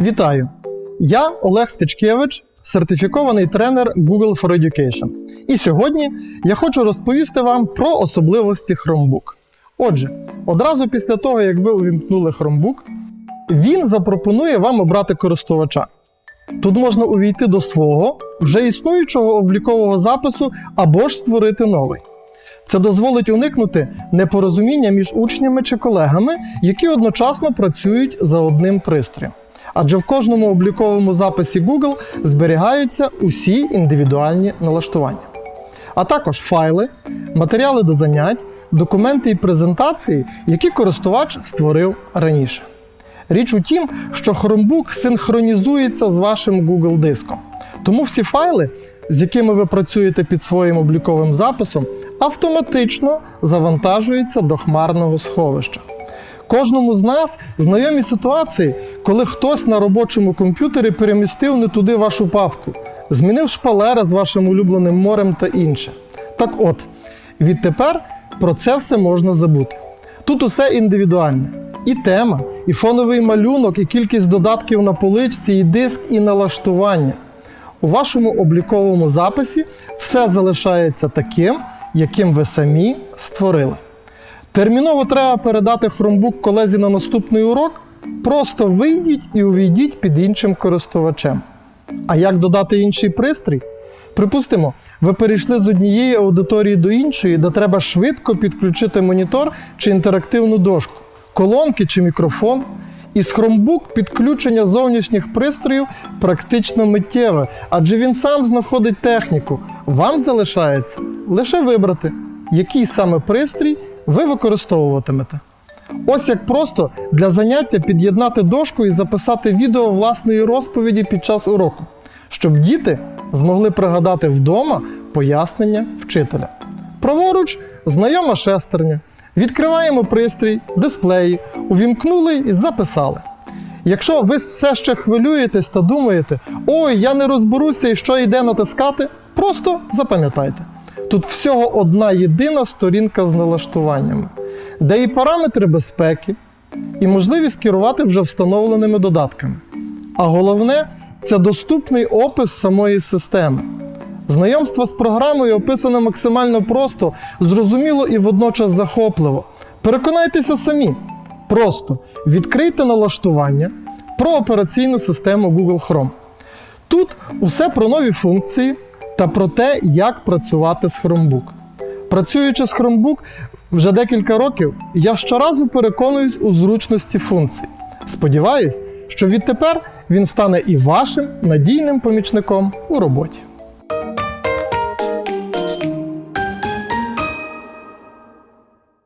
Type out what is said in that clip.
Вітаю! Я Олег Стечкевич, сертифікований тренер Google for Education. І сьогодні я хочу розповісти вам про особливості Chromebook. Отже, одразу після того, як ви увімкнули Chromebook, він запропонує вам обрати користувача. Тут можна увійти до свого вже існуючого облікового запису або ж створити новий. Це дозволить уникнути непорозуміння між учнями чи колегами, які одночасно працюють за одним пристроєм. Адже в кожному обліковому записі Google зберігаються усі індивідуальні налаштування. А також файли, матеріали до занять, документи і презентації, які користувач створив раніше. Річ у тім, що Chromebook синхронізується з вашим Google диском. Тому всі файли, з якими ви працюєте під своїм обліковим записом, автоматично завантажуються до хмарного сховища. Кожному з нас знайомі ситуації, коли хтось на робочому комп'ютері перемістив не туди вашу папку, змінив шпалери з вашим улюбленим морем та інше. Так от, відтепер про це все можна забути. Тут усе індивідуальне. І тема, і фоновий малюнок, і кількість додатків на поличці, і диск, і налаштування. У вашому обліковому записі все залишається таким, яким ви самі створили. Терміново треба передати Chromebook колезі на наступний урок. Просто вийдіть і увійдіть під іншим користувачем. А як додати інший пристрій? Припустимо, ви перейшли з однієї аудиторії до іншої, де треба швидко підключити монітор чи інтерактивну дошку, колонки чи мікрофон. Із Chromebook підключення зовнішніх пристроїв практично миттєве, адже він сам знаходить техніку. Вам залишається лише вибрати, який саме пристрій ви використовуватимете. Ось як просто для заняття під'єднати дошку і записати відео власної розповіді під час уроку, щоб діти змогли пригадати вдома пояснення вчителя. Праворуч знайома шестерня. Відкриваємо пристрій, дисплеї, увімкнули і записали. Якщо ви все ще хвилюєтесь та думаєте, ой, я не розберуся і що йде натискати, просто запам'ятайте. Тут всього одна єдина сторінка з налаштуваннями, де і параметри безпеки, і можливість керувати вже встановленими додатками. А головне це доступний опис самої системи. Знайомство з програмою описане максимально просто, зрозуміло і водночас захопливо. Переконайтеся самі. Просто відкрийте налаштування про операційну систему Google Chrome. Тут усе про нові функції та про те, як працювати з Chromebook. Працюючи з Chromebook вже декілька років, я щоразу переконуюсь у зручності функцій. Сподіваюсь, що відтепер він стане і вашим надійним помічником у роботі.